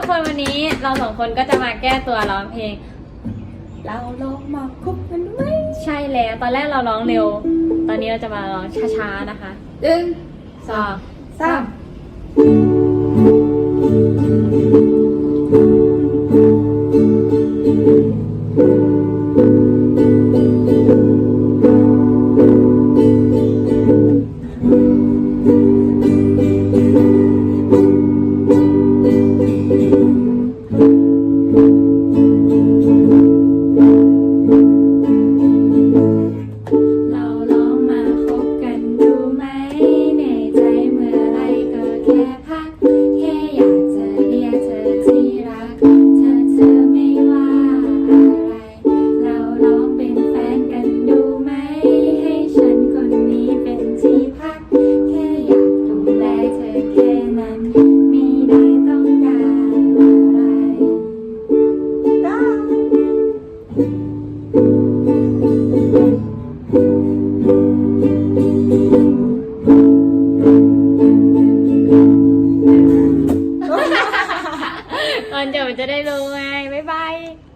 ทุกคนวันนี้เราสองคนก็จะมาแก้ตัวร้องเพลง เราลองมาคบกันไหมใช่แล้วตอนแรกเราร้องเร็ว ตอนนี้เราจะมาร้องช้าๆนะคะหนึ่งสองสาม เดี๋ยวมันจะได้รู้ไง บ๊ายบาย